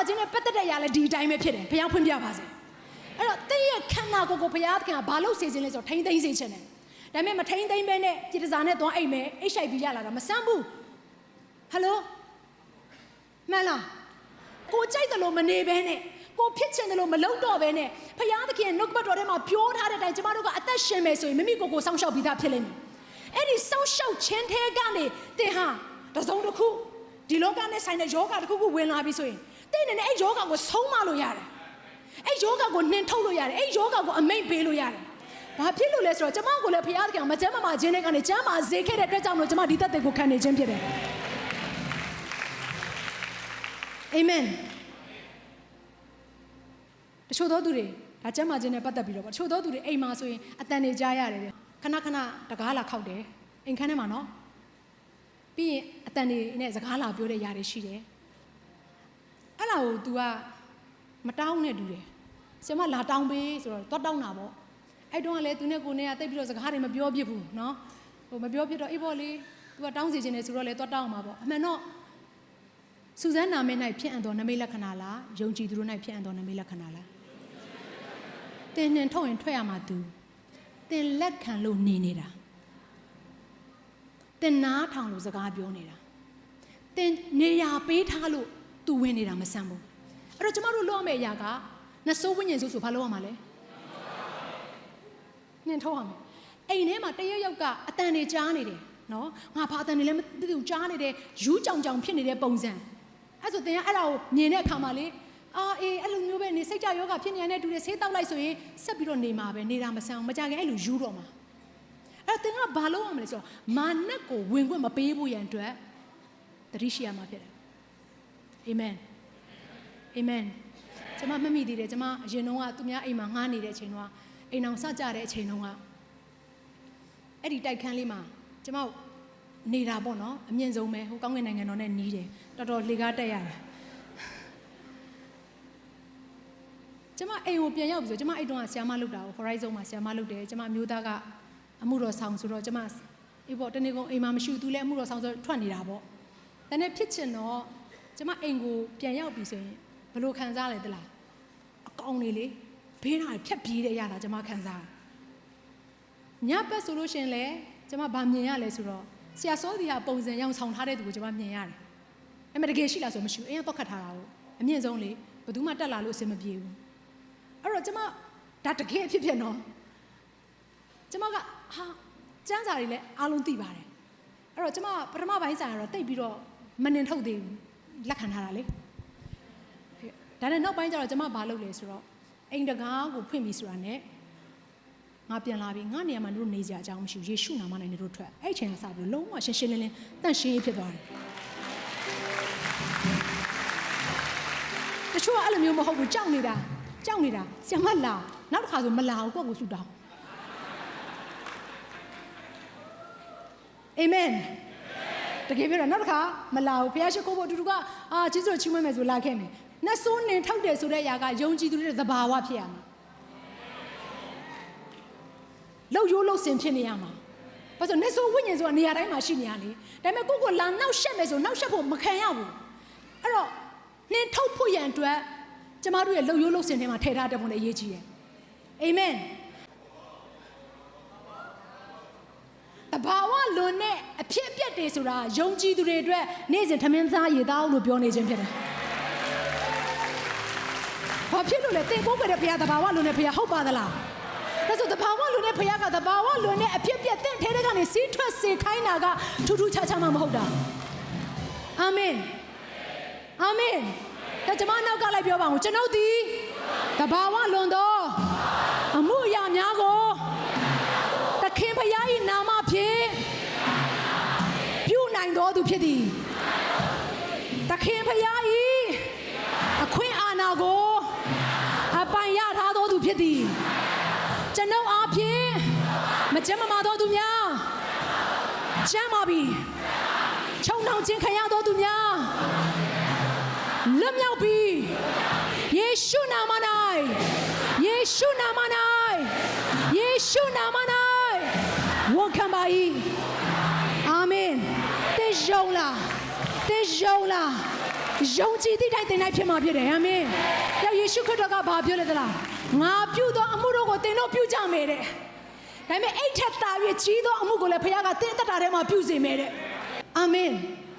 မာခြင်းနဲ့ပတ်သက်တဲ့အရာလည်းဒီအတိုင်းပဲဖြစ်တယ်ဘုရားဖွင့်ပြပါစေအဲ့တော့တင်းရဲ့ခန္ဓာကိုယ်ကိုဘုရားသခင်ကဘာလို့စေခြင်းလဲဆိုတော့ထိမ့်သိမ့်စေခြင်းတယ်ဒါပေမဲ့မထိမ့်သိမ့်ပဲနဲ့ပြည်တစားနဲ့သွားအိမ်မယ် HIV ရလာတာမဆန်းဘူးဟယ်လိုမှန်လားကိုကြိုက်တယ်လို့မနေဘဲနဲ့ကိုဖြစ်ချင်တယ်လို့မလုပ်တော့ဘဲနဲ့ဘုရားသခင်ရဲ့နှုတ်ကပတ်တော်ထဲမှာပြောထားတဲ့အတိုင်းကျမတို့ကအသက်ရှင်မယ်ဆိုရင်မိမိကိုယ်ကိုစောင့်ရှောက်ပြီးသားဖြစ်လိမ့်မယ်အဲ့ဒီစောင့်ရှောက်ခြင်းထဲကနေတင်ဟာတစ်စုံတစ်ခု ဒီလောကနဲ့ဆိုင်တဲ့ယောဂတစ်ခုခုဝင်လာပြီဆိုရင်တင်းနေနဲ့အဲ့ယောဂကိုဆုံးမလို့ရတယ်အဲ့ယောဂကိုနှင်ထုတ်လို့ရတယ်အဲ့ယောဂကိုအမိတ်ပေးလို့ရတယ်ဘာဖြစ်လို့လဲဆိုတော့ကျမကိုလည်းဘုရားသခင်ကမကျမ်းမာမာခြင်းတွေကနေကျမ်းမာစေခဲ့တဲ့အတွက်ကြောင့်လို့ကျမဒီသက်တွေကိုခံနေခြင်းဖြစ်တယ်အာမင်တချို့သောသူတွေဒါကျမ်းမာခြင်းနဲ့ပတ်သက်ပြီးတော့ပေါ့တချို့သောသူတွေအိမ်မှာဆိုရင်အတန်နေကြားရတယ်တဲ့ခဏခဏတကားလာခောက်တယ်အိမ်ခန်းထဲမှာနော် ပြီးရင်အတန်နေနဲ့စကားလာပြောတဲ့ຢာတွေရှိတယ်အဲ့ဒါကို तू ကမတောင်းနဲ့တူတယ်ဆရာမလာတောင်းပေးဆိုတော့သွားတောင်းတာပေါ့အဲ့တုန်းကလည်း तू နဲ့ကိုနဲ့ကတိတ်ပြီးတော့စကားတွေမပြောပြစ်ဘူးနော်ဟိုမပြောပြစ်တော့အေးပေါ့လေ तू ကတောင်းစီခြင်းနဲ့ဆိုတော့လေသွားတောင်းအောင်ပါပေါ့အမှန်တော့စူဇန်နာမည်၌ဖြစ်အပ်သောနမိတ်လက္ခဏာလားယုံကြည်သူတို့၌ဖြစ်အပ်သောနမိတ်လက္ခဏာလားတင်နှင်ထုတ်ရင်ထွက်ရမှာ तू တင်လက်ခံလို့နေနေတာ တင်နားထောင်လို့စကားပြောနေတာတင်နေရာပေးထားလို့ तू ဝင်နေတာမဆန်းဘူးအဲ့တော့ကျမတို့လုပ်ရမယ့်အရာကနဆိုးဝိညာဉ်စုဆိုဘာလုပ်ရမှာလဲနှင်ထုတ်ရမယ်အိမ်ထဲမှာတရယောက်ကအတန်တွေကြားနေတယ်နော်ငါဘာအတန်တွေလဲမသိဘူးကြားနေတယ်ယူးကြောင်ကြောင်ဖြစ်နေတဲ့ပုံစံအဲ့ဆိုတင်ကအဲ့ဒါကိုမြင်တဲ့အခါမှာလေအာအေးအဲ့လိုမျိုးပဲနေစိတ်ကြယောဂဖြစ်နေရတဲ့တူတွေဆေးတောက်လိုက်ဆိုရင်ဆက်ပြီးတော့နေမှာပဲနေတာမဆန်းဘူးမကြခင်အဲ့လိုယူတော့မှာ အဲ့တော့တင်ကဘာလုပ်ရမလဲဆိုတော့မာနက်ကိုဝင်ခွင့်မပေးဖို့ရန်အတွက်တတိရှိရမှာဖြစ်တယ်အာမင်အာမင်ကျွန်မမမိသေးတယ်ကျွန်မအရင်တုန်းကသူများအိမ်မှာငှားနေတဲ့အချိန်တုန်းကအိမ်အောင်စကြတဲ့အချိန်တုန်းကအဲ့ဒီတိုက်ခန်းလေးမှာကျွန်မနေတာပေါ့နော်အမြင့်ဆုံးပဲဟိုကောင်းကင်နိုင်ငံတော်နဲ့နီးတယ်တော်တော်လေကားတက်ရတယ်ကျွန်မအိမ်ကိုပြန်ရောက်ပြီဆိုကျွန်မအိမ်တုန်းကဆ iam မလုပ်တာကို Horizon မှာဆ iam မလုပ်တယ်ကျွန်မမျိုးသားက အမှုတော်ဆောင်ဆိုတော့ကျွန်မအေးပေါ့တနေ့ကုန်အိမ်မှာမရှိဘူးသူလည်းအမှုတော်ဆောင်ဆိုထွက်နေတာပေါ့ဒါနဲ့ဖြစ်ချင်တော့ကျွန်မအိမ်ကိုပြန်ရောက်ပြီဆိုရင်ဘယ်လိုခံစားလဲတလားအကောင်နေလေဘေးနာဖြတ်ပြေးတဲ့ရတာကျွန်မခံစားညဘက်ဆိုလို့ရှရင်လေကျွန်မဗာမြင်ရလဲဆိုတော့ဆရာစောဒီဟာပုံစံရောင်ဆောင်ထားတဲ့သူကိုကျွန်မမြင်ရတယ်အဲ့မတကယ်ရှိလားဆိုမရှိဘူးအိမ်ကတော့ခတ်ထားတာကိုအမြင့်ဆုံးလေဘယ်သူမှတက်လာလို့အဆင်မပြေဘူးအဲ့တော့ကျွန်မဒါတကယ်အဖြစ်ဖြစ်နော် ကျွန်မကဟာစမ်းစာတွေလည်းအားလုံးသိပါတယ်အဲ့တော့ကျွန်မပထမပိုင်းစာကတော့တိတ်ပြီးတော့မနှင်ထုတ်သေးဘူးလက်ခံထားတာလေဒါနဲ့နောက်ပိုင်းကျတော့ကျွန်မဘာလုပ်လဲဆိုတော့အိမ်တကားကိုဖွင့်ပြီဆိုတာနဲ့ငါပြန်လာပြီငါနေရာမှာတို့နေကြအကြောင်းမရှိဘူးယေရှုနာမနဲ့တို့ထွက်အဲ့ချိန်ကစပြီးလုံးဝရှင်းရှင်းလင်းလင်းတန့်ရှင်းရေးဖြစ်သွားတယ်တချို့ကအဲ့လိုမျိုးမဟုတ်ဘူးကြောက်နေတာကြောက်နေတာဆရာမလာနောက်တစ်ခါဆိုမလာဘူးကိုယ့်ကိုဆူတောင်း အာမင်တကယ်ပြောတော့နောက်တစ်ခါမလာဘူးဘုရားရှိခိုးဖို့အတူတူကအာကျေးဇူးချီးမွမ်းမယ်ဆိုလာခဲ့မယ်နှဆိုးနေထောက်တယ်ဆိုတဲ့အရာကယုံကြည်သူတွေသဘာဝဖြစ်ရမှာလှုပ်ရိုးလှုပ်စင်ဖြစ်နေရမှာဘာလို့နှဆိုးဝိညာဉ်ဆိုတာနေရာတိုင်းမှာရှိနေရလေဒါပေမဲ့ကိုယ့်ကိုလာနောက်ရှက်မယ်ဆိုနောက်ရှက်ဖို့မခံရဘူးအဲ့တော့နှင်ထုတ်ဖို့ရန်အတွက်ကျမတို့ရဲ့လှုပ်ရိုးလှုပ်စင်ထဲမှာထည့်ထားတဲ့ပုံနဲ့ရေးကြည့်တယ်အာမင် ဘာဝလွန်တဲ့အဖြစ်အပျက်တွေဆိုတာယုံကြည်သူတွေအတွက်နေ့စဉ်ထမင်းစားရေသားလို့ပြောနေခြင်းဖြစ်တယ်။ဘာဖြစ်လို့လဲတင်ကိုးကြတဲ့ဘုရားတဘာဝလွန်တဲ့ဘုရားဟုတ်ပါသလား။ဒါဆိုတဘာဝလွန်တဲ့ဘုရားကတဘာဝလွန်တဲ့အဖြစ်အပျက်တင့်ထဲတဲ့ကနေစီးထွက်စေခိုင်းတာကထူးထူးခြားခြားမှမဟုတ်တာ။အာမင်။အာမင်။ဒါကျွန်မနောက်ကလိုက်ပြောပါဦးကျွန်ုပ်သည်တဘာဝလွန်သောအမှုအရာများကိုသခင်ဖရာ၏နာမဖြင့်ပြု နိုင်တော်သူဖြစ်သည်သခင်ဖရာ၏အခွင့်အာဏာကိုအပိုင်ရထားတော်သူဖြစ်သည်ကျွန်ုပ်အားဖြင့်မကျမ်းမမာတော်သူများကျမ်းပါပြီချုံနှောင်ခြင်းခံရတော်သူများလွတ်မြောက်ပြီယေရှုနာမ၌ယေရှုနာမ၌ယေရှုနာမ၌ဝန်ခံပါ၏အာမင်တေ ယုံလားတေယုံလားယုံကြည်သည့်တိုင်းသင်တိုင်းဖြစ်မှာဖြစ်တယ်အာမင်။ယောယေရှုခရစ်တော်ကဘာပြောလဲသလား။ငါပြုသောအမှုတို့ကိုသင်တို့ပြုကြမယ်တဲ့။ဒါပေမဲ့အဲ့ထက်တာ၍ကြီးသောအမှုကိုလည်းဘုရားကသင်တက်တာထဲမှာပြုစေမယ်တဲ့။အာမင်။